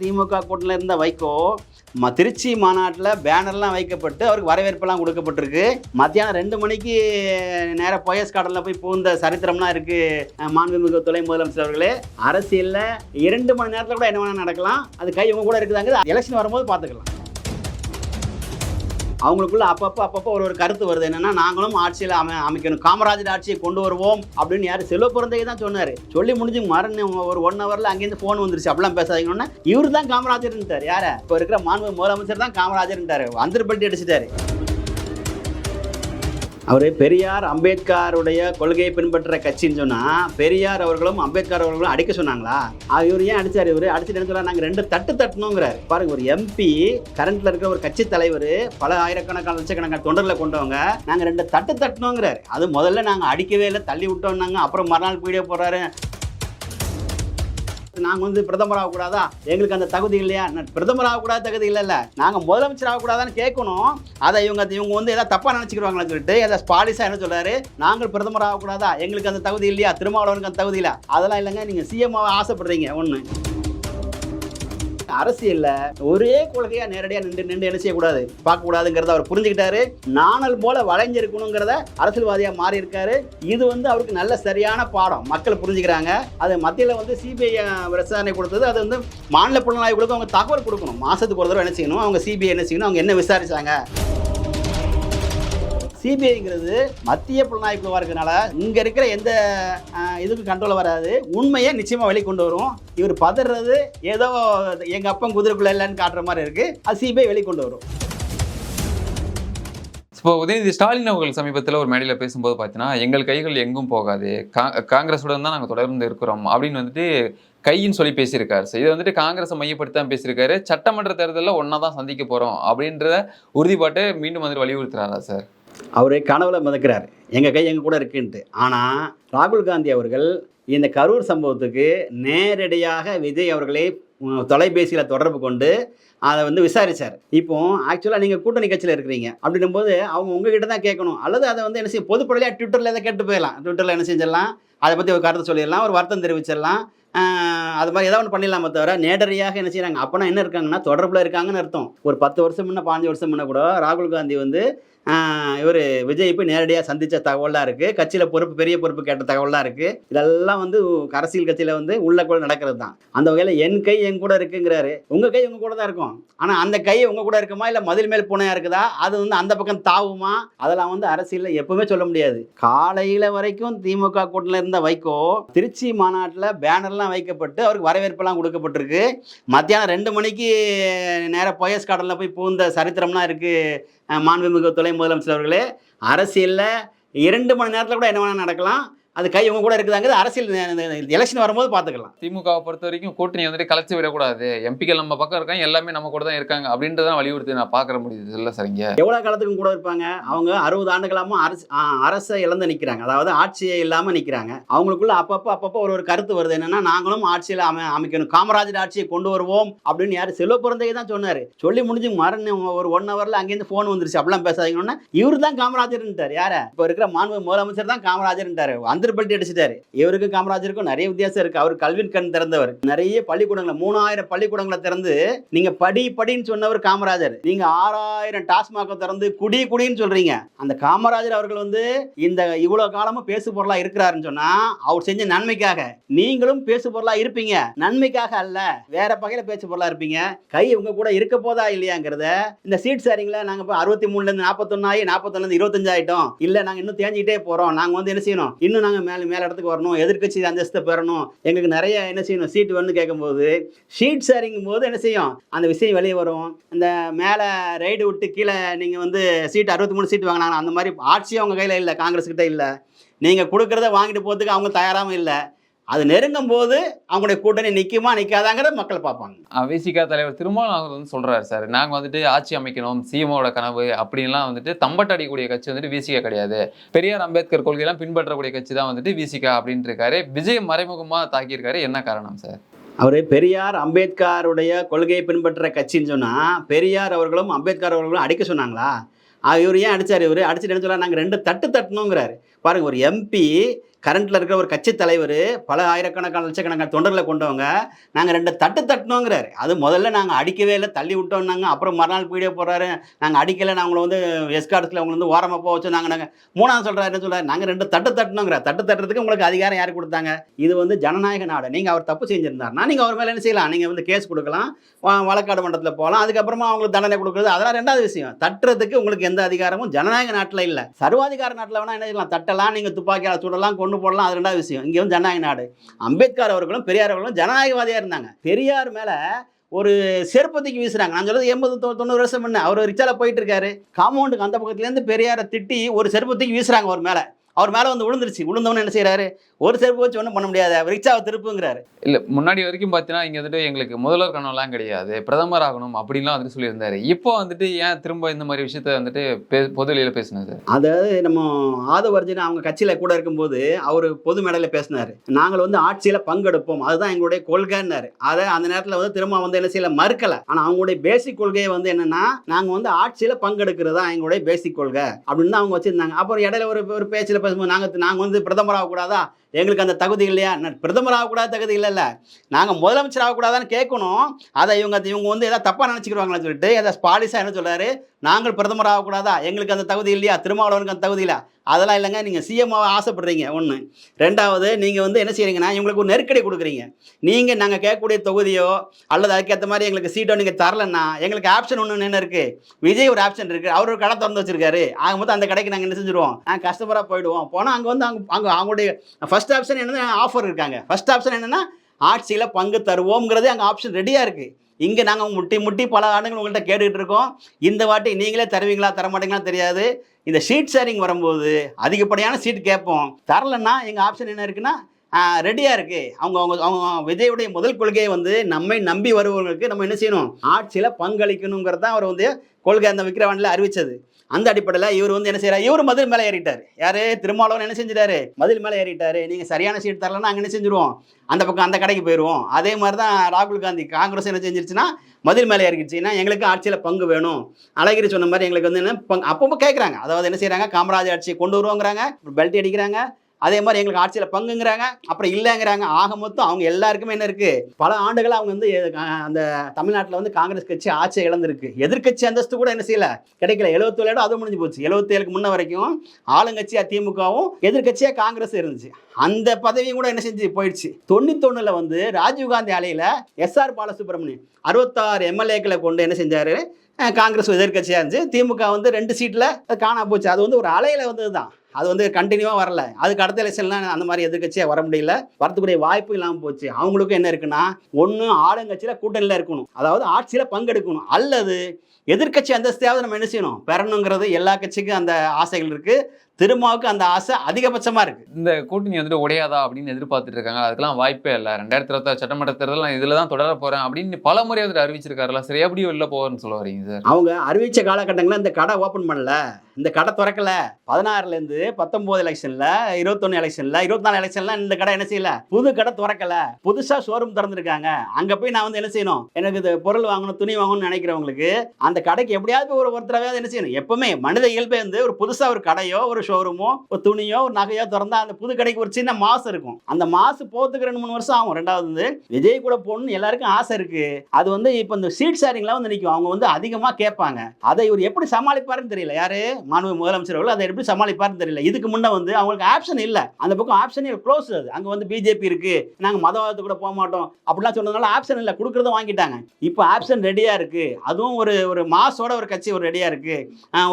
திமுக கூட்டணியில் இருந்த வைகோ ம திருச்சி மாநாட்டில் பேனர்லாம் வைக்கப்பட்டு அவருக்கு வரவேற்பெல்லாம் கொடுக்கப்பட்டிருக்கு. மத்தியானம் ரெண்டு மணிக்கு நேராக போயஸ் கார்டனில் போய் பூந்த சரித்திரம்லாம் இருக்குது மாண்புமிகு துணை முதலமைச்சர் அவர்களே. அரசியலில் இரண்டு மணி நேரத்தில் கூட என்ன வேணால் நடக்கலாம். அது கை உங்க கூட இருக்குதாங்க எலெக்ஷன் வரும்போது பார்த்துக்கலாம். அவங்களுக்குள்ள அப்பப்போ அப்பப்போ ஒரு ஒரு கருத்து வருது. என்னன்னா நாங்களும் ஆட்சியில் அமை அமைக்கணும். காமராஜர் ஆட்சியை கொண்டு வருவோம் அப்படின்னு யார் செல்வ பிறந்தையே தான் சொன்னார். சொல்லி முடிஞ்சு மறுநாள் ஒரு ஒன் ஹவரில் அங்கேருந்து ஃபோன் வந்துருச்சு. அப்படிலாம் பேசாதீங்கன்னா. இவர் தான் காமராஜர்ன்ட்டார் யாரை? இப்போ இருக்கிற மாண்பு முதலமைச்சர் தான் காமராஜர்ன்ட்டார் அந்தர்பல்ட்டி அடிச்சிட்டாரு. அவர் பெரியார் அம்பேத்கருடைய கொள்கையை பின்பற்ற கட்சின்னு சொன்னால் பெரியார் அவர்களும் அம்பேத்கர் அவர்களும் அடிக்க சொன்னாங்களா? இவர் ஏன் அடிச்சார் இவர்? அடிச்சுட்டு என்ன நாங்கள் ரெண்டு தட்டு தட்டணுங்கிறார். பாருங்க ஒரு எம்பி கரண்ட்ல இருக்கிற ஒரு கட்சி தலைவர் பல ஆயிரக்கணக்கான லட்சக்கணக்கான தொண்டர்களை கொண்டவங்க நாங்கள் ரெண்டு தட்டு தட்டணுங்கிறார். அது முதல்ல நாங்கள் அடிக்கவே இல்லை தள்ளி விட்டோம்னாங்க. அப்புறம் மறுநாள் வீடியோ போடுறாரு. நாங்கள் வந்து பிரதமர் ஆகக்கூடாதா எங்களுக்கு அந்த தகுதி இல்லையா? பிரதமர் ஆகக்கூடாத தகுதி இல்லைல்ல. நாங்கள் முதலமைச்சர் ஆகக்கூடாதான்னு கேட்கணும். அதை இவங்க இவங்க வந்து ஏதாவது தப்பாக நினச்சிக்கிறாங்கன்னு சொல்லிட்டு ஏதாவது பாலிசா என்ன சொல்றாரு? நாங்கள் பிரதமர் ஆகக்கூடாதா எங்களுக்கு அந்த தகுதி இல்லையா? திருமாவளவனுக்கு அந்த தகுதி இல்லை. அதெல்லாம் இல்லைங்க. நீங்கள் சிஎம் ஆசைப்படுறீங்க. ஒன்று அரசியல்ல ஒரே கொள்கையா நேரடியா நின்று நின்று என்ன செய்யக்கூடாது? பார்க்க கூடாதுங்கிறத அவர் புரிஞ்சுக்கிட்டாரு. நாணல் போல வளைஞ்சிருக்கணுங்கிறத அரசியல்வாதியா மாறி இருக்காரு இது வந்து அவருக்கு நல்ல சரியான பாடம். மக்கள் புரிஞ்சுக்கிறாங்க. அது மத்தியில் வந்து சிபிஐ விசாரணை கொடுத்தது. அது வந்து மாநில புலனாய்வுகளுக்கு அவங்க தகவல் கொடுக்கணும். மாசத்துக்கு ஒரு தடவை என்ன செய்யணும்? அவங்க சிபிஐ என்ன செய்யணும்? அவங்க என்ன விசாரிச்சாங்க? சிபிஐங்கிறது மத்திய புலனாய்வு குழுவாக இருக்கனால இங்கே இருக்கிற எந்த இதுக்கும் கண்ட்ரோல் வராது. உண்மையை நிச்சயமாக வெளிக்கொண்டு வரும் இவர் பதறது ஏதோ எங்கள் அப்பன் குதிரைக்குள்ள இல்லைன்னு காட்டுற மாதிரி இருக்குது அது சிபிஐ வெளிக்கொண்டு வரும். இப்போ உதயநிதி ஸ்டாலின் அவர்கள் சமீபத்தில் ஒரு மேடையில் பேசும்போது பார்த்தீங்கன்னா எங்கள் கைகள் எங்கும் போகாது. கா காங்கிரஸுடன் தான் நாங்கள் தொடர்ந்து இருக்கிறோம். அப்படின்னு வந்துட்டு கையின்னு சொல்லி பேசியிருக்காரு. சார் இதை வந்துட்டு காங்கிரஸை மையப்படுத்தி தான் பேசியிருக்காரு. சட்டமன்ற தேர்தலில் ஒன்றா தான் சந்திக்க போகிறோம் அப்படின்ற உறுதிப்பாட்டை மீண்டும் வந்துட்டு வலியுறுத்துறாரா சார்? அவர் கனவுல மிதக்கிறார். எங்கள் கை எங்கள் கூட இருக்குன்ட்டு. ஆனால் ராகுல் காந்தி அவர்கள் இந்த கரூர் சம்பவத்துக்கு நேரடியாக விஜய் அவர்களை தொலைபேசியில் தொடர்பு கொண்டு அதை வந்து விசாரிச்சார். இப்போ ஆக்சுவலாக நீங்கள் கூட்டணி கட்சியில் இருக்கிறீங்க. அப்படின்னும் போது அவங்க உங்ககிட்ட தான் கேட்கணும். அல்லது அதை வந்து என்ன செய்ய பொதுப்படையாக ட்விட்டரில் எதை கேட்டு போயிடலாம். ட்விட்டரில் என்ன செஞ்சிடலாம்? அதை பற்றி ஒரு கருத்தை சொல்லிடலாம். ஒரு வருத்தம் தெரிவிச்சிடலாம். அது மாதிரி ஏதாவது ஒன்று பண்ணிடலாமே தவிர நேரடியாக என்ன செய்கிறாங்க அப்போனா என்ன இருக்காங்கன்னா தொடர்பில் இருக்காங்கன்னு அர்த்தம். ஒரு பத்து வருஷம் முன்ன பாஞ்சு வருஷம் முன்ன கூட ராகுல் காந்தி வந்து இவர் விஜய் போய் நேரடியாக சந்தித்த தகவலாக இருக்குது கட்சியில் பொறுப்பு பெரிய பொறுப்பு கேட்ட தகவலாக இருக்குது இதெல்லாம் வந்து அரசியல் கட்சியில் வந்து உள்ள கூட நடக்கிறது தான் அந்த வகையில் என் கை என் கூட இருக்குங்கிறாரு. உங்கள் கை உங்கள் கூட தான் இருக்கும். ஆனால் அந்த கை உங்கள் கூட இருக்குமா? இல்லை மதில் மேல் பூனையாக இருக்குதா? அது வந்து அந்த பக்கம் தாவுமா? அதெல்லாம் வந்து அரசியலில் எப்பவுமே சொல்ல முடியாது. காலையில் வரைக்கும் திமுக கூட்டணியில் இருந்த வைகோ திருச்சி மாநாட்டில் பேனர்லாம் வைக்கப்பட்டு அவருக்கு வரவேற்பெல்லாம் கொடுக்கப்பட்டிருக்கு. மத்தியானம் ரெண்டு மணிக்கு நேராக போயஸ் கார்டனில் போய் பூந்த சரித்திரம்லாம் இருக்குது மாண்புமிகு துணை முதலமைச்சர் அவர்களே அரசியலில் இரண்டு மணி நேரத்தில் கூட என்ன வேணால் நடக்கலாம். அது கை உங்க கூட இருக்குதாங்கிறது அரசியல் எலெக்ஷன் வரும்போது பார்த்துக்கலாம். திமுகவை பொறுத்த வரைக்கும் கூட்டணி வந்துட்டு கலைச்சு விடக்கூடாது. எம்பிக்கள் நம்ம பக்கம் இருக்காங்க எல்லாமே நம்ம கூட தான் இருக்காங்க அப்படின்றதான் வலியுறுத்தி நான் பார்க்குற முடியுது. இல்லை சரிங்க. எவ்வளோ காலத்துக்கும் கூட இருப்பாங்க? அவங்க அறுபது ஆண்டுகளாம அரசு அரசை இழந்து நிற்கிறாங்க அதாவது ஆட்சியை இல்லாமல் நிற்கிறாங்க அவங்களுக்குள்ள அப்பப்போ அப்பப்போ ஒரு ஒரு கருத்து வருது. என்னன்னா நாங்களும் ஆட்சியில் அமை அமைக்கணும். காமராஜர் ஆட்சியை கொண்டு வருவோம் அப்படின்னு யார் செல்வ பிறந்தையே தான் சொன்னார். சொல்லி முடிஞ்சு மறுநாள் ஒரு ஒன் ஹவரில் அங்கேருந்து ஃபோன் வந்துருச்சு. அப்படிலாம் பேசாதீங்கன்னா இவர் தான் காமராஜர்ன்ட்டார் யார? இப்போ இருக்கிற மாண்பு முதலமைச்சர் தான் காமராஜர்ன்ட்டார் மாஸ்டர் பல்ட்டி அடிச்சிட்டாரு. இவருக்கு காமராஜருக்கும் நிறைய வித்தியாசம் இருக்கு. அவர் கல்வின் கண் திறந்தவர். நிறைய பள்ளிக்கூடங்களை மூணாயிரம் பள்ளிக்கூடங்களை திறந்து நீங்க படி படின்னு சொன்னவர் காமராஜர். நீங்க ஆறாயிரம் டாஸ்மாக திறந்து குடி குடின்னு சொல்றீங்க. அந்த காமராஜர் அவர்கள் வந்து இந்த இவ்வளவு காலமும் பேசு பொருளா இருக்கிறாருன்னு சொன்னா அவர் செஞ்ச நன்மைக்காக. நீங்களும் பேசு பொருளா இருப்பீங்க. நன்மைக்காக அல்ல வேற பகையில பேச்சு பொருளா இருப்பீங்க. கை உங்க கூட இருக்க போதா இல்லையாங்கிறத இந்த சீட் ஷேரிங்ல நாங்க இப்போ அறுபத்தி மூணுல இருந்து நாற்பத்தொன்னு ஆகி நாற்பத்தொன்னு இருந்து இருபத்தஞ்சு ஆயிட்டோம் இல்ல நாங்க இன்னும் தேஞ்சிக்கிட்டே போறோம். நாங்க வந்து என்ன செய்யணும்? இன்னும் நாங்கள் மேலே மேல இடத்துக்கு வரணும் எதிர்கட்சி அந்தஸ்தை பெறணும். எங்களுக்கு நிறைய என்ன செய்யணும்? சீட் வேணும்னு கேட்கும்போது ஷீட் ஷேரிங்கும் போது என்ன செய்யும்? அந்த விஷயம் வெளியே வரும். இந்த மேலே ரைடு விட்டு கீழே நீங்கள் வந்து சீட் அறுபத்தி மூணு சீட் வாங்கினாங்க அந்த மாதிரி ஆட்சியும் அவங்க கையில் இல்லை காங்கிரஸ் கிட்டே இல்லை. நீங்கள் கொடுக்குறத வாங்கிட்டு போகிறதுக்கு அவங்க தயாராகவும் இல்லை. அது நெருங்கும் போது அவங்களுடைய கூட்டணி நிற்குமா நிற்காதாங்கிறத மக்கள் பார்ப்பாங்க. விசிகா தலைவர் திருமாவளவன் அவர் வந்து சொல்றாரு சார் நாங்க வந்துட்டு ஆட்சி அமைக்கணும் சிஎமோட கனவு அப்படின்லாம் வந்துட்டு தம்பட்ட அடிக்கக்கூடிய கட்சி வந்துட்டு விசிகா கிடையாது. பெரியார் அம்பேத்கர் கொள்கையெல்லாம் பின்பற்றக்கூடிய கட்சி தான் வந்துட்டு விசிகா அப்படின்ட்டு இருக்காரு விஜய் மறைமுகமா தாக்கியிருக்காரு என்ன காரணம் சார்? அவர் பெரியார் அம்பேத்கருடைய கொள்கையை பின்பற்ற கட்சின்னு சொன்னால் பெரியார் அவர்களும் அம்பேத்கர் அவர்களும் அடிக்க சொன்னாங்களா? இவர் ஏன் அடிச்சார் இவர்? அடிச்சுட்டு என்ன சொல்றாரு நாங்கள் ரெண்டு தட்டு தட்டணுங்கிறாரு. பாருங்க ஒரு எம்பி கரண்ட்டில் இருக்கிற ஒரு கட்சி தலைவர் பல ஆயிரக்கணக்கான லட்சக்கணக்கான தொண்டர்களை கொண்டவங்க நாங்கள் ரெண்டு தட்டு தட்டினோங்கிறாரு. அது முதல்ல நாங்கள் அடிக்கவே இல்லை தள்ளி விட்டோம்னாங்க அப்புறம் மறுநாள் போயிடே போடுறாரு. நாங்கள் அடிக்கலை நாங்கள் அவங்கள வந்து எஸ்கார்ட்ஸில் அவங்களை வந்து ஓரமாக போக வச்சோம் நாங்கள் நாங்கள் மூணாவது சொல்கிறாரு என்ன சொல்கிறார் நாங்கள் ரெண்டு தட்டு தட்டணுங்கிற தட்டு தட்டுறதுக்கு உங்களுக்கு அதிகாரம் யார் கொடுத்தாங்க? இது வந்து ஜனநாயக நாடு. நீங்கள் அவர் தப்பு செஞ்சிருந்தாருன்னா நீங்கள் அவர் மேலே என்ன செய்யலாம்? நீங்கள் வந்து கேஸ் கொடுக்கலாம் வழக்காடு மன்றத்தில் போகலாம். அதுக்கப்புறமா அவங்களுக்கு தண்டனை கொடுக்குறது. அதெல்லாம் ரெண்டாவது விஷயம். தட்டுறதுக்கு உங்களுக்கு எந்த அதிகாரமும் ஜனநாயக நாட்டில் இல்லை. சர்வாதிகார நாட்டில் வேணால் என்ன செய்யலாம்? தட்டலாம் நீங்கள் துப்பாக்கியால் சுடலாம் கொண்டு போடலாம் அது ரெண்டாவது விஷயம். இங்கே வந்து ஜனநாயக நாடு. அம்பேத்கர் அவர்களும் பெரியார் அவர்களும் ஜனநாயகவாதியாக இருந்தாங்க. பெரியார் மேலே ஒரு செருப்பத்துக்கு வீசுறாங்க. நான் சொல்றது எண்பது தொண்ணூறு வருஷம் முன்ன. அவர் ரிச்சால போயிட்டு இருக்காரு. காம்பவுண்டுக்கு அந்த பக்கத்துலேருந்து பெரியாரை திட்டி ஒரு செருப்பத்துக்கு வீசுறாங்க அவர் மேலே. அவர் மேலே வந்து விழுந்துருச்சு விழுந்தவொன்னு என்ன செய்றாரு? ஒரு செருப்பு வச்சு ஒன்றும் பண்ண முடியாது. ரிச்சாவை திருப்புங்கிறாரு. இல்ல முன்னாடி வரைக்கும் பார்த்தீங்கன்னா இங்க வந்துட்டு எங்களுக்கு முதல்வர் கனவுலாம் கிடையாது. பிரதமர் ஆகணும் அப்படின்லாம் வந்துட்டு சொல்லியிருந்தாரு. இப்போ வந்துட்டு ஏன் திரும்ப இந்த மாதிரி விஷயத்த வந்துட்டு பே- பொது வெளியில பேசுனது? சார் அதாவது நம்ம ஆதவர்ஜினா அவங்க கட்சியில் கூட இருக்கும்போது அவர் பொது மேடையில் பேசினார். நாங்கள் வந்து ஆட்சியில் பங்கெடுப்போம். அதுதான் எங்களுடைய கொள்கைன்னாரு. அதை அந்த நேரத்தில் வந்து திரும்ப வந்து என்ன செய்யல? மறுக்கலை. ஆனால் அவங்களுடைய பேசிக் கொள்கையை வந்து என்னன்னா நாங்கள் வந்து ஆட்சியில் பங்கெடுக்கிறது தான் எங்களுடைய பேசிக் கொள்கை அப்படின்னு அவங்க வச்சிருந்தாங்க. அப்புறம் இடையில ஒரு ஒரு பேச்சில் பேசும்போது நாங்கள் நாங்கள் வந்து பிரதமர் ஆகக்கூடாதா எங்களுக்கு அந்த தகுதி இல்லையா? ந- பிரதமர் ஆகக்கூடாது தகுதி இல்லைல்ல. நாங்கள் முதலமைச்சர் ஆகக்கூடாதான்னு கேட்கணும். அதை இவங்க இவங்க வந்து ஏதாவது தப்பாக நினச்சிக்கிறாங்களான்னு சொல்லிட்டு அதை பாலிசாக என்ன சொல்கிறாரு நாங்கள் பிரதமர் ஆகக்கூடாதா எங்களுக்கு அந்த தகுதி இல்லையா? திருமாவளவனுக்கு அந்த தகுதி இல்லை. அதெல்லாம் இல்லைங்க. நீங்கள் சிஎம் ஆசைப்படுறீங்க. ஒன்று ரெண்டாவது நீங்கள் வந்து என்ன செய்கிறீங்கன்னா இவங்களுக்கு ஒரு நெருக்கடி கொடுக்குறீங்க. நீங்கள் நாங்கள் கேட்கக்கூடிய தொகுதியோ அல்லது அதுக்கேற்ற மாதிரி எங்களுக்கு சீட்டோ நீங்கள் தரலன்னா எங்களுக்கு ஆப்ஷன் ஒன்று என்ன இருக்குது விஜய் ஒரு ஆப்ஷன் இருக்குது அவர் ஒரு கடை திறந்து வச்சிருக்காரு. ஆகும்போது அந்த கடைக்கு நாங்கள் என்ன செஞ்சுருவோம்? நாங்கள் கஸ்டமராக போயிடுவோம். போனால் அங்கே வந்து அங்கே அங்கே அவங்களுடைய ஃபஸ்ட் ஃபஸ்ட் ஆப்ஷன் என்னன்னா ஆஃபர் இருக்காங்க. ஃபஸ்ட் ஆப்ஷன் என்னென்னா ஆட்சியில் பங்கு தருவோங்கிறது அங்கே ஆப்ஷன் ரெடியாக இருக்குது இங்கே நாங்கள் முட்டி முட்டி பல ஆண்டுகள் உங்கள்கிட்ட கேட்டுக்கிட்டு இருக்கோம். இந்த வாட்டி நீங்களே தருவீங்களா தர மாட்டீங்களா தெரியாது. இந்த ஷீட் ஷேரிங் வரும்போது அதிகப்படியான சீட் கேட்போம். தரலன்னா எங்கள் ஆப்ஷன் என்ன இருக்குன்னா ரெடியாக இருக்குது அவங்க அவங்க அவங்க விஜயுடைய முதல் கொள்கையை வந்து நம்மை நம்பி வருபவர்களுக்கு நம்ம என்ன செய்யணும்? ஆட்சியில் பங்களிக்கணுங்கிறது தான் அவர் வந்து கொள்கை அந்த விக்கிரவாண்டில் அறிவித்தது அந்த அடிப்படையில் இவர் வந்து என்ன செய்யறாரு இவர் மதில் மேலே ஏறிட்டார். யாரு? திருமாவளவன் என்ன செஞ்சிட்டாரு? மதில் மேலே ஏறிட்டாரு. நீங்கள் சரியான சீட் தரலன்னா அங்கே என்ன செஞ்சிருவோம்? அந்த பக்கம் அந்த கடைக்கு போயிடுவோம் அதே மாதிரி தான் ராகுல் காந்தி காங்கிரஸ் என்ன செஞ்சிருச்சுன்னா மதில் மேலே ஏறிடுச்சுன்னா எங்களுக்கு ஆட்சியில் பங்கு வேணும். அழகிரி சொன்ன மாதிரி எங்களுக்கு வந்து என்ன பங்கு அப்பப்போ கேட்குறாங்க அதாவது என்ன செய்கிறாங்க காமராஜ் ஆட்சியை கொண்டு வருவோங்கிறாங்க. பெல்ட் அடிக்கிறாங்க. அதே மாதிரி எங்களுக்கு ஆட்சியில் பங்குங்கிறாங்க அப்புறம் இல்லைங்கிறாங்க. ஆக மொத்தம் அவங்க எல்லாருக்குமே என்ன இருக்குது பல ஆண்டுகளாக அவங்க வந்து அந்த தமிழ்நாட்டில் வந்து காங்கிரஸ் கட்சி ஆட்சியை இழந்திருக்கு. எதிர்க்கட்சி அந்தஸ்து கூட என்ன செய்யல? கிடைக்கல. எழுபத்தேழு இடம் அதுவும் முடிஞ்சு போச்சு. எழுபத்தேழுக்கு முன்ன வரைக்கும் ஆளுங்கட்சியாக திமுகவும் எதிர்கட்சியாக காங்கிரஸ் இருந்துச்சு. அந்த பதவியும் கூட என்ன செஞ்சு? போயிடுச்சு. தொண்ணூத்தொன்னுல வந்து ராஜீவ்காந்தி அலையில் எஸ்ஆர் பாலசுப்ரமணியம் அறுபத்தாறு எம்எல்ஏக்களை கொண்டு என்ன செஞ்சாரு? காங்கிரஸ் எதிர்கட்சியாக இருந்துச்சு. திமுக வந்து ரெண்டு சீட்டில் காணா போச்சு. அது வந்து ஒரு அலையில் வந்தது தான் அது வந்து கண்டினியூவாக வரல. அதுக்கு அடுத்த எலெக்ஷன்லாம் அந்த மாதிரி எதிர்க்கட்சியாக வர முடியல. வரத்துக்குரிய வாய்ப்பு இல்லாமல் போச்சு. அவங்களுக்கும் என்ன இருக்குன்னா ஒன்று ஆளுங்கட்சியில் கூட்டணியில் இருக்கணும். அதாவது ஆட்சியில் பங்கெடுக்கணும். அல்லது எதிர்க்கட்சி அந்தஸ்தையாவது நம்ம என்ன செய்யணும்? பெறணுங்கிறது எல்லா கட்சிக்கும் அந்த ஆசைகள் இருக்குது திருமாவுக்கு அந்த ஆசை அதிகபட்சமாக இருக்குது இந்த கூட்டணி வந்துட்டு உடையாதா அப்படின்னு எதிர்பார்த்துட்டு இருக்காங்க. அதுக்கெல்லாம் வாய்ப்பே இல்லை. ரெண்டாயிரத்தி இருபத்தாறு சட்டமன்ற தேர்தல் நான் இதில் தான் தொடர போறேன் அப்படின்னு பல முறை வந்துட்டு அறிவிச்சிருக்காருல சரி எப்படி வெளில போவார்னு சொல்ல வரீங்க சார்? அவங்க அறிவிச்ச காலகட்டங்களில் இந்த கடை ஓப்பன் பண்ணல. இந்த கடை திறக்கல. பதினாறுலேருந்து பத்தொம்போது எலெக்ஷனில் இருபத்தொன்று எலெக்ஷனில் இருபத்தி நாலு எலெக்ஷனில் இந்த கடை என்ன செய்யல? புது கடை திறக்கல. புதுசாக ஷோரூம் திறந்துருக்காங்க. அங்கே போய் நான் வந்து என்ன செய்யணும்? எனக்கு இது பொருள் வாங்கணும் துணி வாங்கணும்னு நினைக்கிறவங்களுக்கு அந்த கடைக்கு எப்படியாவது ஒரு ஒருத்தரவாவது என்ன செய்யணும்? எப்பவுமே மனித இயல்பே வந்து ஒரு புதுசாக ஒரு கடையோ ஒரு ஷோரூமோ ஒரு துணியோ ஒரு நகையோ திறந்தா அந்த புது கடைக்கு ஒரு சின்ன மாசு இருக்கும். அந்த மாசு போகிறதுக்கு ரெண்டு மூணு வருஷம் ஆகும். ரெண்டாவது வந்து விஜய் கூட போகணும்னு எல்லாருக்கும் ஆசை இருக்கு. அது வந்து இப்போ இந்த சீட் ஷேரிங்லாம் வந்து நிற்கும் அவங்க வந்து அதிகமாக கேட்பாங்க. அதை இவர் எப்படி சமாளிப்பாருன்னு தெரியல. யாரு? மாண்பு முதலமைச்சர் அவர்கள் அதை எப்படி சமாளிப்பாருன்னு தெரியல. இதுக்கு முன்னே வந்து அவங்களுக்கு ஆப்ஷன் இல்லை. அந்த பக்கம் ஆப்ஷனே க்ளோஸ் அது. அங்கே வந்து பிஜேபி இருக்கு. நாங்கள் மதவாதத்து கூட போக மாட்டோம். அப்படிலாம் சொன்னதுனால ஆப்ஷன் இல்லை. கொடுக்குறத வாங்கிட்டாங்க. இப்போ ஆப்ஷன் ரெடியாக இருக்கு. அதுவும் ஒரு ஒரு மாசோட ஒரு கட்சி ஒரு ரெடியாக இருக்கு.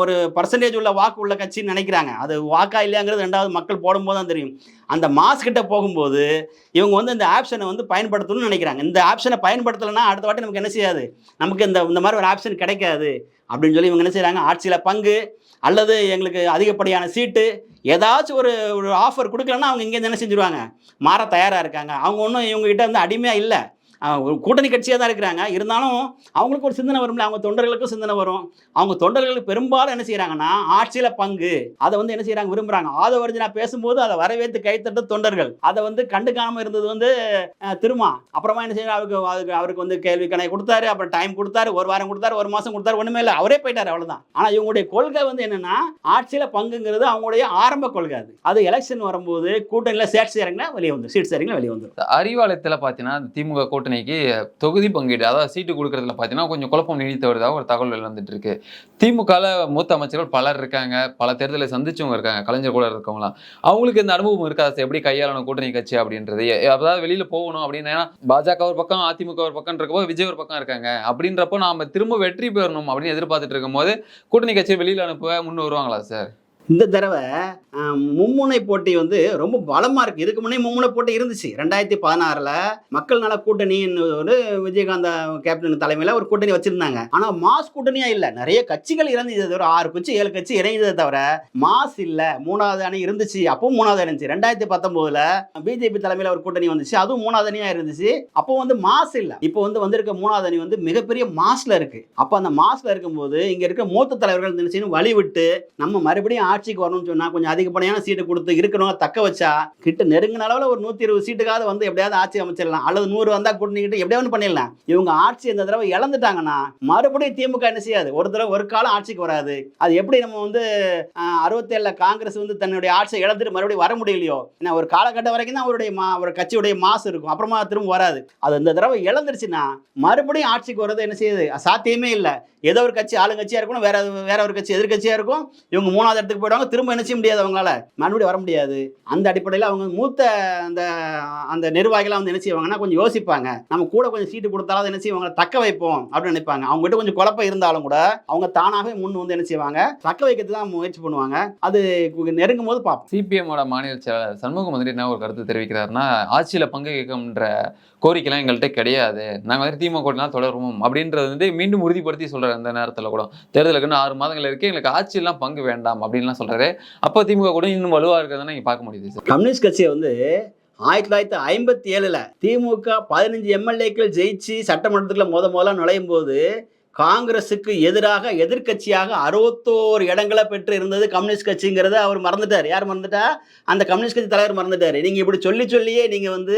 ஒரு பர்சன்டேஜ் உள்ள வாக்கு உள்ள கட்சின்னு நினைக்கிறாங்க. அது வாக்கா இல்லையாங்கிறது ரெண்டாவது மக்கள் போடும்போது தான் தெரியும். அந்த மாஸ் கிட்ட போகும்போது இவங்க வந்து இந்த ஆப்ஷனை வந்து பயன்படுத்தணும்னு நினைக்கிறாங்க. இந்த ஆப்ஷனை பயன்படுத்தலைன்னா அடுத்த வாட்டி நமக்கு என்ன செய்யாது? நமக்கு இந்த இந்த மாதிரி ஒரு ஆப்ஷன் கிடைக்காது. அப்படின்னு சொல்லி இவங்க என்ன செய்கிறாங்க ஆட்சியில் பங்கு அல்லது எங்களுக்கு அதிகப்படியான சீட்டு ஏதாச்சும் ஒரு ஒரு ஆஃபர் கொடுக்கலன்னா அவங்க இங்கேருந்து என்ன செஞ்சுருவாங்க? மாற தயாராக இருக்காங்க. அவங்க ஒன்றும் இவங்ககிட்ட வந்து அடிமையாக இல்லை. ஒரு கூட்டணி கட்சியாக தான் இருக்கிறாங்க. இருந்தாலும் அவங்களுக்கு ஒரு சிந்தனை வரும்ல. அவங்க தொண்டர்களுக்கும் சிந்தனை வரும். அவங்க தொண்டர்களுக்கு பெரும்பாலும் என்ன செய்கிறாங்கன்னா ஆட்சியில் பங்கு. அதை வந்து என்ன செய்கிறாங்க விரும்புகிறாங்க ஆதவர்ஜனா பேசும்போது அதை வரவேற்று கைத்தட்ட தொண்டர்கள். அதை வந்து கண்டுக்காமல் இருந்தது வந்து திருமா. அப்புறமா என்ன செய்யறாரு அவருக்கு அதுக்கு அவருக்கு வந்து கேள்வி கணக்கு கொடுத்தாரு. அப்புறம் டைம் கொடுத்தாரு. ஒரு வாரம் கொடுத்தாரு. ஒரு மாதம் கொடுத்தாரு. ஒன்றுமே இல்லை. அவரே போயிட்டார் அவ்வளோதான் ஆனால் இவங்களுடைய கொள்கை வந்து என்னன்னா ஆட்சியில் பங்குங்கிறது அவங்களுடைய ஆரம்ப கொள்கை அது. அது எலெக்ஷன் வரும்போது கூட்டணியில் சேட் சேருங்கன்னா வெளியே வந்து சீட் சேருங்கன்னா வெளியே வந்துடும் அறிவாலயத்தில் பார்த்தீங்கன்னா திமுக கூட்டணிக்கு தொகுதி பங்கீடு அதாவது சீட்டு கொடுக்கறதுல பார்த்தீங்கன்னா கொஞ்சம் குழப்பம் நீடித்து வருதாக ஒரு தகவல் வந்துட்டு இருக்கு திமுகவில் மூத்த அமைச்சர்கள் பலர் இருக்காங்க பல தேர்தலை சந்திச்சவங்க இருக்காங்க கலைஞர் கூட இருக்கவங்களாம் அவங்களுக்கு இந்த அனுபவம் இருக்காது சார் எப்படி கையாளணும் கூட்டணி கட்சி அப்படின்றது? அதாவது வெளியில் போகணும் அப்படின்னு ஏன்னா பாஜக ஒரு பக்கம் அதிமுக ஒரு பக்கம் இருக்கப்போ விஜய் ஒரு பக்கம் இருக்காங்க. அப்படின்றப்போ நாம திரும்ப வெற்றி பெறணும் அப்படின்னு எதிர்பார்த்துட்டு இருக்கும்போது கூட்டணி கட்சியை வெளியில் அனுப்ப முன்னு வருவாங்களா சார் இந்த தடவை மும்முனை போட்டி வந்து ரொம்ப பலமா இருக்கு. இதுக்கு முன்னே மும்முனை போட்டி இருந்துச்சு. ரெண்டாயிரத்தி பதினாறுல மக்கள் நல கூட்டணி ஒரு விஜயகாந்த் கேப்டன் தலைமையில ஒரு கூட்டணி வச்சிருந்தாங்க. ஆனா மாஸ் கூட்டணியா இல்ல. நிறைய கட்சிகள் இறந்தது ஒரு ஆறு கட்சி ஏழு கட்சி இறங்கியதை தவிர மாஸ் இல்ல. மூணாவது அணி இருந்துச்சு. அப்பவும் மூணாவது அணி இருந்துச்சு. ரெண்டாயிரத்தி பத்தொன்பதுல பிஜேபி தலைமையில ஒரு கூட்டணி வந்துச்சு. அதுவும் மூணாவது அணியா இருந்துச்சு. அப்போ வந்து மாஸ் இல்ல. இப்போ வந்து வந்திருக்க மூணாவது அணி வந்து மிகப்பெரிய மாஸ்ல இருக்கு. அப்ப அந்த மாஸ்ல இருக்கும்போது இங்க இருக்க மூத்த தலைவர்கள் நினைச்சு வழி விட்டு நம்ம மறுபடியும் ஆட்சிக்கு வரணும்னு சொன்னால் கொஞ்சம் அதிகப்படியான சீட்டு கொடுத்து இருக்கணும் தக்க வச்சா கிட்ட நெருங்கின அளவில் ஒரு நூற்றி இருபது சீட்டுக்காவது வந்து எப்படியாவது ஆட்சி அமைச்சிடலாம். அல்லது நூறு வந்தால் கூட்டணிக்கிட்டு எப்படியாவது பண்ணிடலாம். இவங்க ஆட்சி இந்த தடவை இழந்துட்டாங்கன்னா மறுபடியும் திமுக என்ன செய்யாது? ஒரு தடவை ஒரு காலம் ஆட்சிக்கு வராது. அது எப்படி நம்ம வந்து அறுபத்தேழில் காங்கிரஸ் வந்து தன்னுடைய ஆட்சியை இழந்துட்டு மறுபடியும் வர முடியலையோ? ஏன்னா ஒரு காலகட்டம் வரைக்கும் தான் அவருடைய மா ஒரு கட்சியுடைய மாசு இருக்கும். அப்புறமா திரும்ப வராது. அது இந்த தடவை இழந்துருச்சுன்னா மறுபடியும் ஆட்சிக்கு வர்றது என்ன செய்யுது? சாத்தியமே இல்லை. ஏதோ ஒரு கட்சி ஆளுங்கட்சியாக இருக்கணும் வேற வேற ஒரு கட்சி எதிர்கட்சியாக இருக்கும். இவங்க மூணாவது இடத்துக்கு போயிடுவாங்க திரும்ப என்ன செய்ய முடியாது அவங்களால. மறுபடியும் வர முடியாது. அந்த அடிப்படையில் அவங்க மூத்த அந்த அந்த நிர்வாகிகளாக வந்து என்ன செய்வாங்கன்னா கொஞ்சம் யோசிப்பாங்க. நம்ம கூட கொஞ்சம் சீட்டு கொடுத்தாலும் என்ன செய்வாங்க? தக்க வைப்போம் அப்படின்னு நினைப்பாங்க. அவங்க கிட்ட கொஞ்சம் குழப்பம் இருந்தாலும் கூட அவங்க தானாகவே முன் வந்து என்ன செய்வாங்க? தக்க வைக்கிறது தான் முயற்சி பண்ணுவாங்க. அது நெருங்கும் போது பார்ப்போம் சிபிஎம்மோட மாநில செயலாளர் சண்முகம் வந்துட்டு என்ன ஒரு கருத்து தெரிவிக்கிறாருன்னா ஆட்சியில் பங்கு கேட்கும்ன்ற கோரிக்கைலாம் எங்கள்கிட்ட கிடையாது. நாங்கள் வந்து திமுக கூட்டலாம் தொடருவோம். அப்படின்றது வந்து மீண்டும் உறுதிப்படுத்தி சொல்கிறார் அந்த நேரத்தில் கூட. தேர்தலுக்குன்னு ஆறு மாதங்கள் இருக்குது எங்களுக்கு ஆட்சியெல்லாம் பங்கு வேண்டாம் அப்படின்லாம் சொல்கிறாரு அப்போ திமுக கூட இன்னும் வலுவாக இருக்கிறத நீங்கள் பார்க்க முடியுது. சார் கம்யூனிஸ்ட் கட்சியை வந்து ஆயிரத்தி தொள்ளாயிரத்தி ஐம்பத்தி ஏழில் திமுக பதினஞ்சு எம்எல்ஏக்கள் ஜெயிச்சு சட்டமன்றத்தில் முத முதல்ல நுழையும் போது காங்கிரஸுக்கு எதிராக எதிர்க்கட்சியாக அறுபத்தோரு இடங்களை பெற்று இருந்தது கம்யூனிஸ்ட் கட்சிங்கிறத அவர் மறந்துட்டார். யார் மறந்துட்டா? அந்த கம்யூனிஸ்ட் கட்சி தலைவர் மறந்துட்டார். நீங்கள் இப்படி சொல்லி சொல்லியே நீங்கள் வந்து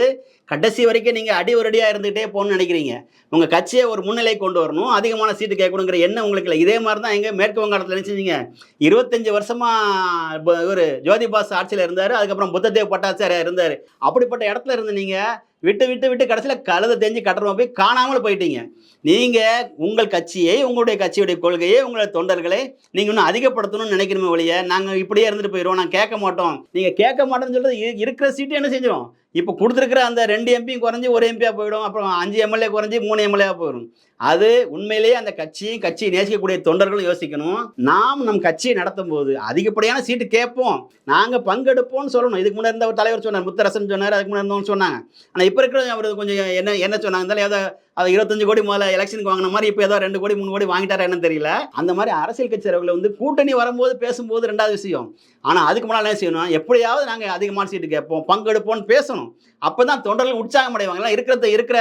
கடைசி வரைக்கும் நீங்கள் அடி ஒரடியாக இருந்துகிட்டே போகணும்னு நினைக்கிறீங்க. உங்கள் கட்சியை ஒரு முன்னிலை கொண்டு வரணும். அதிகமான சீட்டு கேட்கணுங்கிற எண்ணம் உங்களுக்கு இல்லை. இதே மாதிரி தான் எங்கள் மேற்கு வங்காளத்தில் நினச்சிங்க இருபத்தஞ்சி வருஷமாக ஒரு ஜோதிபாஸ் ஆட்சியில் இருந்தார். அதுக்கப்புறம் புத்ததேவ் பட்டாச்சாரியா இருந்தார். அப்படிப்பட்ட இடத்துல இருந்து நீங்கள் விட்டு விட்டு விட்டு கடைசியில் கழுதை தெரிஞ்சு கட்டுறவங்க போய் காணாமல் போயிட்டீங்க. நீங்கள் உங்கள் கட்சியை உங்களுடைய கட்சியுடைய கொள்கையை உங்களுடைய தொண்டர்களை நீங்கள் இன்னும் அதிகப்படுத்தணும்னு நினைக்கணுமே ஒழிய நாங்கள் இப்படியே இருந்துட்டு போயிடுவோம். நாங்கள் கேட்க மாட்டோம். நீங்கள் கேட்க மாட்டோம்னு சொல்கிறது இருக்கிற சீட்டு என்ன செஞ்சிடும் இப்போ கொடுத்துருக்குற அந்த ரெண்டு எம்பியும் குறைஞ்சி ஒரு எம்பியாக போயிடும். அப்புறம் அஞ்சு எம்எல்ஏ குறைஞ்சி மூணு எம்எல்ஏவாக போயிடும். அது உண்மையிலேயே அந்த கட்சியும் கட்சியை நேசிக்கக்கூடிய தொண்டர்களும் யோசிக்கணும். நாம் நம் கட்சியை நடத்தும் போது அதிகப்படியான சீட்டு கேட்போம். நாங்கள் பங்கெடுப்போம்னு சொல்லணும். இதுக்கு முன்னாடி இருந்த ஒரு தலைவர் சொன்னார் முத்தரசன் சொன்னார் அதுக்கு முன்னாடி இருந்தோம்னு சொன்னாங்க. ஆனால் இப்போ இருக்கிற அவர் கொஞ்சம் என்ன என்ன சொன்னாங்க? இருந்தாலும் ஏதோ அது இருபத்தஞ்சு கோடி முதல்ல எலெக்ஷனுக்கு வாங்கின மாதிரி இப்போ ஏதோ ரெண்டு கோடி மூணு கோடி வாங்கிட்டாரா என்னன்னு தெரியல. அந்த மாதிரி அரசியல் கட்சி தலைவர்களை வந்து கூட்டணி வரும்போது பேசும்போது ரெண்டாவது விஷயம். ஆனால் அதுக்கு முன்னால் என்ன செய்யணும் எப்படியாவது நாங்கள் அதிகமான சீட்டு கேட்போம் பங்கெடுப்போம்னு பேசணும். அப்போ தான் தொண்டர்கள் உற்சாகம் அடைவாங்க. இருக்கிறத இருக்கிற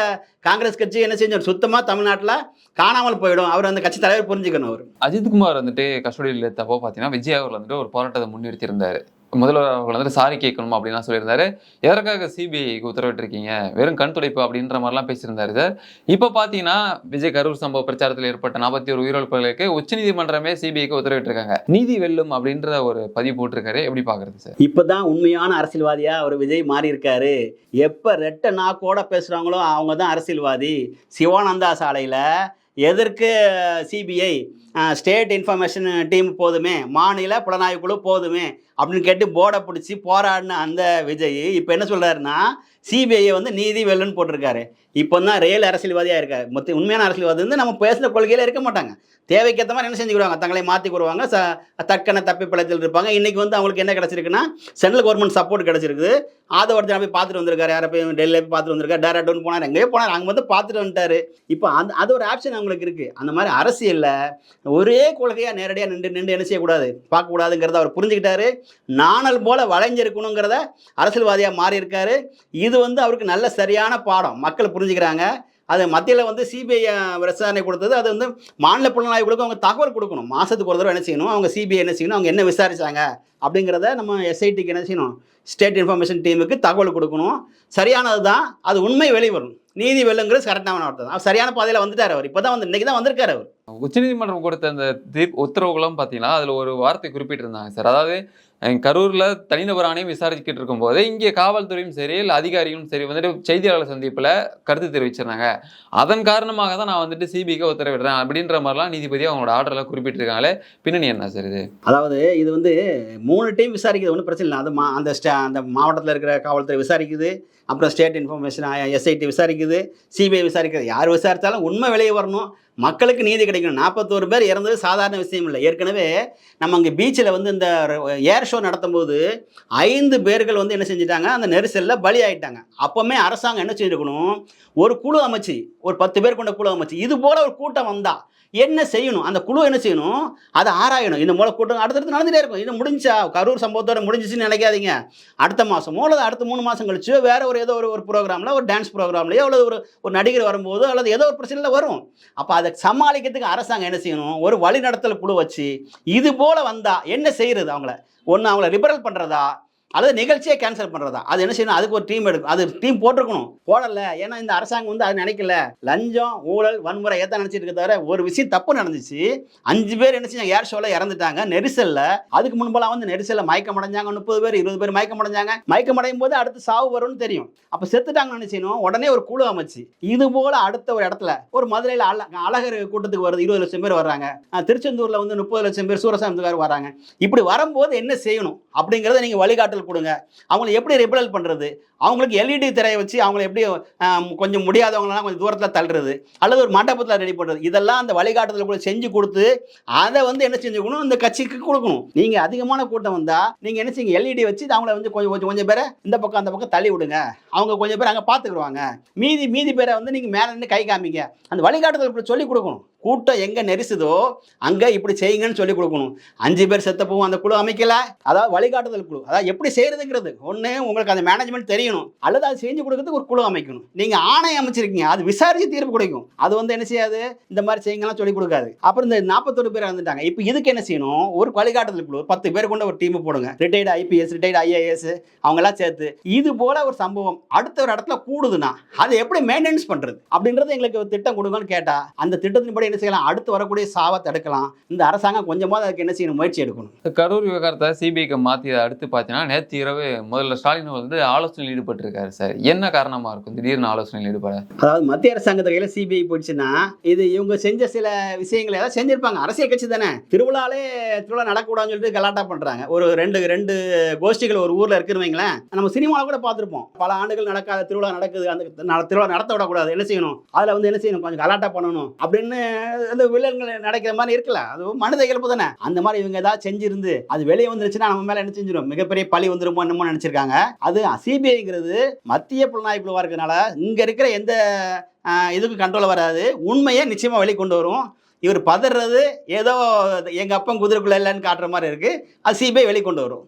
காங்கிரஸ் கட்சி என்ன செஞ்சோம் சுத்தமாக தமிழ்நாட்டில் காணாமல் போயிடும். அவர் அந்த கட்சி தலைவர் புரிஞ்சுக்கணும் அவர். அஜித்குமார் வந்துட்டு கஸ்டடியில் இருந்தப்போ பார்த்தீங்கன்னா விஜய் அவர் வந்துட்டு ஒரு போராட்டத்தை முன்னிறுத்தி இருந்தாரு முதல்வர் அவர்கள் வந்துட்டு சாரி கேட்கணும் அப்படின்லாம் சொல்லியிருந்தாரு. எதற்காக சிபிஐக்கு உத்தரவிட்டிருக்கீங்க? வெறும் கண் துடைப்பு அப்படின்ற மாதிரிலாம் பேசியிருந்தாரு சார். இப்போ பார்த்தீங்கன்னா விஜய் கரூர் சம்பவ பிரச்சாரத்தில் ஏற்பட்ட நாற்பத்தி ஒரு உயிரிழப்புகளுக்கு உச்சநீதிமன்றமே சிபிஐக்கு உத்தரவிட்டிருக்காங்க. நீதி வெல்லும் அப்படின்ற ஒரு பதிவு போட்டிருக்காரு. எப்படி பார்க்குறது சார்? இப்போ தான் உண்மையான அரசியல்வாதியாக அவர் விஜய் மாறி இருக்காரு எப்ப ரெட்ட நாக்கோட பேசுகிறாங்களோ அவங்க தான் அரசியல்வாதி. சிவானந்தா சாலையில் எதற்கு சிபிஐ ஸ்டேட் இன்ஃபர்மேஷன் டீம் போதுமே மாநில புலனாய்வு குழு போதுமே அப்படின்னு கேட்டு போர்டை பிடிச்சி போராடின அந்த விஜய் இப்போ என்ன சொல்கிறாருன்னா சிபிஐயை வந்து நீதி வெல்லுன்னு போட்டிருக்காரு. இப்போ தான் ரியல் அரசியல்வாதியாக இருக்காரு. மொத்த உண்மையான அரசியல்வாதி வந்து நம்ம பேசுகிற கொள்கையில் இருக்க மாட்டாங்க. தேவைக்கேற்ற மாதிரி என்ன செஞ்சுக்கிடுவாங்க தங்களை மாற்றி கொடுவாங்க ச தக்கன தப்பி பிழைச்சல் இருப்பாங்க. இன்றைக்கி வந்து அவங்களுக்கு என்ன கிடச்சிருக்குன்னா சென்ட்ரல் கவர்மெண்ட் சப்போர்ட் கிடச்சிருக்குது. ஆதவர்த்தனை போய் பார்த்துட்டு வந்திருக்காரு. யாரை போய் டெல்லியில் போய் பார்த்துட்டு வந்திருக்காரு. டேரக்டர்னு போனார். எங்கேயோ போனார். அங்கே வந்து பார்த்துட்டு வந்துட்டாரு. இப்போ அந்த அது ஒரு ஆப்ஷன் அவங்களுக்கு இருக்குது அந்த மாதிரி அரசியலில் ஒரே கொள்கையாக நேரடியாக நின்று நின்று என்ன செய்யக்கூடாது? பார்க்கக்கூடாதுங்கிறத அவர் புரிஞ்சுக்கிட்டாரு. நாணல் போல வளைஞ்சிருக்கணுங்கிறத அரசியல்வாதியாக மாறியிருக்காரு. இது வந்து அவருக்கு நல்ல சரியான பாடம். மக்கள் புரிஞ்சுக்கிறாங்க. அது மத்தியில் வந்து சிபிஐ விசாரணை கொடுத்தது. அது வந்து மாநில புலனாய்வுகளுக்கு அவங்க தகவல் கொடுக்கணும். மாதத்துக்கு ஒரு தடவை என்ன செய்யணும்? அவங்க சிபிஐ என்ன செய்யணும்? அவங்க என்ன விசாரிச்சாங்க? அப்படிங்கிறத நம்ம எஸ்ஐடிக்கு என்ன செய்யணும்? ஸ்டேட் இன்ஃபர்மேஷன் டீமுக்கு தகவல் கொடுக்கணும். சரியானது தான் அது உண்மை வெளிவரும். நீதி வெல்லுங்கிறது கரெக்டான வார்த்தை தான் அவர் சரியான பாதையில் வந்துட்டார் அவர். இப்போ தான் வந்து இன்னைக்கு தான் வந்திருக்காரு அவர். உச்சநீதிமன்றம் கொடுத்த அந்த தீப் உத்தரவுகளும் பார்த்தீங்கன்னா அதில் ஒரு வார்த்தை குறிப்பிட்டிருந்தாங்க சார். அதாவது கரூரில் தனிநபர் ஆணையம் விசாரிச்சுக்கிட்டு இருக்கும்போது இங்கே காவல்துறையும் சரி இல்லை அதிகாரிகளும் சரி வந்துட்டு செய்தியாளர் சந்திப்பில் கருத்து தெரிவிச்சிருந்தாங்க. அதன் காரணமாக தான் நான் வந்துட்டு சிபிக்கு உத்தரவிடுறேன் அப்படின்ற மாதிரிலாம் நீதிபதி அவங்களோட ஆர்டரில் குறிப்பிட்டிருக்காங்களே பின்னணி என்ன சார் இது? அதாவது இது வந்து மூணு டைம் விசாரிக்கிறது ஒன்றும் பிரச்சனை இல்லை. அது மா அந்த ஸ்டே அந்த மாவட்டத்தில் இருக்கிற காவல்துறை விசாரிக்குது. அப்புறம் ஸ்டேட் இன்ஃபர்மேஷன் எஸ்ஐடி விசாரிக்குது சிபிஐ விசாரிக்குது. யார் விசாரித்தாலும் உண்மை வெளியே வரணும். மக்களுக்கு நீதி கிடைக்கணும். நாற்பத்தோரு பேர் இறந்தது சாதாரண விஷயம் இல்லை. ஏற்கனவே நம்ம அங்கே பீச்சில் வந்து இந்த ஏர் ஷோ நடத்தும்போது ஐந்து பேர்கள் வந்து என்ன செஞ்சிட்டாங்க? அந்த நெரிசலில் பலி ஆகிட்டாங்க அப்போவுமே அரசாங்கம் என்ன செஞ்சுருக்கணும்? ஒரு குழு அமைச்சு ஒரு பத்து பேர் கொண்ட குழு அமைச்சு இது போல் ஒரு கூட்டம் வந்தால் என்ன செய்யணும்? அந்த குழு என்ன செய்யணும்? அதை ஆராயணும். இந்த மூல கூட்டம் அடுத்தடுத்து நடந்துட்டே இருக்கும். இது முடிஞ்சா கரூர் சம்பவத்தோட முடிஞ்சிச்சுன்னு நினைக்காதீங்க. அடுத்த மாதமோ அல்லது அடுத்த மூணு மாதம் கழிச்சு வேற ஒரு ஏதோ ஒரு ஒரு ப்ரோக்ராமில் ஒரு டான்ஸ் ப்ரோக்ராம்லையோ அல்லது ஒரு ஒரு நடிகர் வரும்போது அல்லது ஏதோ ஒரு பிரச்சனையில் வரும். அப்போ அதை சமாளிக்கிறதுக்கு அரசாங்கம் என்ன செய்யணும்? ஒரு வழிநடத்தல் குழு வச்சு இது போல வந்தா என்ன செய்யறது அவங்கள? ஒன்று அவங்கள லிபரல் பண்ணுறதா அல்லது நிகழ்ச்சியை கேன்சல் பண்ணுறதா அது என்ன செய்யணும்? அதுக்கு ஒரு டீம் எடுக்கும் அது டீம் போட்டிருக்கணும். போடல. ஏன்னா இந்த அரசாங்கம் வந்து அது நினைக்கல. லஞ்சம் ஊழல் வன்முறை ஏதா நினச்சிட்டு இருக்க தவிர ஒரு விஷயம் தப்பு நடந்துச்சு. அஞ்சு பேர் என்ன செஞ்சாங்க? ஏர் ஷோவில் இறந்துட்டாங்க. நெரிசலில். அதுக்கு முன்பெல்லாம் வந்து நெரிசலில் மயக்கம் அடைஞ்சாங்க முப்பது பேர் இருபது பேர் மயக்கம் அடைஞ்சாங்க மயக்கம் அடையும் போது அடுத்து சாவு வரும்னு தெரியும். அப்போ செத்துட்டாங்கன்னு என்ன செய்யணும்? உடனே ஒரு குழு அமைச்சு. இது போல அடுத்த ஒரு இடத்துல ஒரு மதுரையில் அழ அழகர் கூட்டத்துக்கு வருது. இருபது லட்சம் பேர் வர்றாங்க. திருச்செந்தூரில் வந்து முப்பது லட்சம் பேர் சூரசாமி வராங்க இப்படி வரும்போது என்ன செய்யணும்? அப்படிங்கிறத நீங்கள் வழிகாட்டு கொடுங்க. அவங்களை எப்படி ரிபரல் பண்ணுறது அவங்களுக்கு எல்இடி திரையை வச்சு அவங்கள எப்படி கொஞ்சம் முடியாதவங்களெல்லாம் கொஞ்சம் தூரத்தில் தள்ளுறது அல்லது ஒரு மண்டபத்தில் ரெடி பண்ணுறது இதெல்லாம் அந்த வழிகாட்டுதல் கூட செஞ்சு கொடுத்து அதை வந்து என்ன செஞ்சுக்கணும்? இந்த கட்சிக்கு கொடுக்கணும். நீங்கள் அதிகமான கூட்டம் வந்தால் நீங்கள் என்ன செய்யுங்க? எல்இடி வச்சு அவங்கள வந்து கொஞ்சம் கொஞ்சம் கொஞ்சம் பேரை இந்த பக்கம் அந்த பக்கம் தள்ளி விடுங்க. அவங்க கொஞ்சம் பேர் அங்கே பார்த்துக்குருவாங்க மீதி மீதி பேரை வந்து நீங்கள் மேலே நின்று கை காமிங்க. அந்த வழிகாட்டுதல் இப்படி சொல்லி கொடுக்கணும். கூட்டம் எங்கே நெரிசுதோ அங்கே இப்படி செய்யுங்கன்னு சொல்லி கொடுக்கணும். அஞ்சு பேர் செத்தப்பவும் அந்த குழு அமைக்கலை. அதாவது வழிகாட்டுதல் குழு. அதாவது எப்படி செய்கிறதுங்கிறது ஒன்று உங்களுக்கு அந்த மேனேஜ்மெண்ட் தெரியும். செய்யணும். அல்லது அது செஞ்சு கொடுக்கறதுக்கு ஒரு குழு அமைக்கணும். நீங்கள் ஆணையம் அமைச்சிருக்கீங்க. அது விசாரிச்சு தீர்ப்பு கிடைக்கும். அது வந்து என்ன செய்யாது? இந்த மாதிரி செய்யுங்கலாம் சொல்லி கொடுக்காது. அப்புறம் இந்த நாற்பத்தொரு பேர் வந்துட்டாங்க இப்போ இதுக்கு என்ன செய்யணும்? ஒரு வழிகாட்டுதல் குழு ஒரு பத்து பேர் கொண்ட ஒரு டீம் போடுங்க. ரிட்டையர்டு ஐபிஎஸ் ரிட்டையர்டு ஐஏஎஸ் அவங்கெல்லாம் சேர்த்து இது போல ஒரு சம்பவம் அடுத்த ஒரு இடத்துல கூடுதுன்னா அதை எப்படி மெயின்டெனன்ஸ் பண்றது? அப்படின்றது எங்களுக்கு ஒரு திட்டம் கொடுங்கன்னு கேட்டா அந்த திட்டத்தின்படி என்ன செய்யலாம்? அடுத்து வரக்கூடிய சாவை தடுக்கலாம். இந்த அரசாங்கம் கொஞ்சமாவது அதுக்கு என்ன செய்யணும்? முயற்சி எடுக்கணும். கரூர் விவகாரத்தை சிபிஐக்கு மாற்றியதை அடுத்து பார்த்தீங்கன்னா நேற்று இரவு முதல்ல ஸ்டாலின் வந்து ஆலோசனை ஈடுபட்டிருக்காரு சார். என்ன காரணமா இருக்கும்? திடீர்னு ஆலோசனையில் ஈடுபட? அதாவது மத்திய அரசாங்கத்து கையில் சிபிஐ போயிடுச்சுன்னா இது இவங்க செஞ்ச சில விஷயங்களை ஏதாவது செஞ்சிருப்பாங்க. அரசியல் கட்சி தானே. திருவிழாலே திருவிழா நடக்கூடாதுன்னு சொல்லிட்டு கலாட்டா பண்றாங்க. ஒரு ரெண்டு ரெண்டு கோஷ்டிகள் ஒரு ஊர்ல இருக்கிறவங்களேன் நம்ம சினிமாவில் கூட பார்த்துருப்போம். பல ஆண்டுகள் நடக்காத திருவிழா நடக்குது. அந்த திருவிழா நடத்த விடக்கூடாது. என்ன செய்யணும்? அதில் வந்து என்ன செய்யணும்? கொஞ்சம் கலாட்டா பண்ணணும். அப்படின்னு அந்த வில்லன்கள் நடக்கிற மாதிரி இருக்கல அது மனித இயல்பு தானே. அந்த மாதிரி இவங்க ஏதாவது செஞ்சிருந்து அது வெளியே வந்துருச்சுன்னா நம்ம மேல என்ன செஞ்சிடும் மிகப்பெரிய பழி வந்துருமோ என்னமோ நினைச்சிருக்காங்க. அது சிபிஐ அப்படிங்கிறது மத்திய புலனாய்வு குழுவாக இருக்கிறனால இங்கே இருக்கிற எந்த இதுக்கும் கண்ட்ரோல் வராது. உண்மையை நிச்சயமாக வெளிக்கொண்டு வரும் இவர் பதறது ஏதோ எங்கள் அப்பன் குதிரைக்குள்ள இல்லைன்னு காட்டுற மாதிரி இருக்குது அது சிபிஐ வெளிக்கொண்டு வரும்.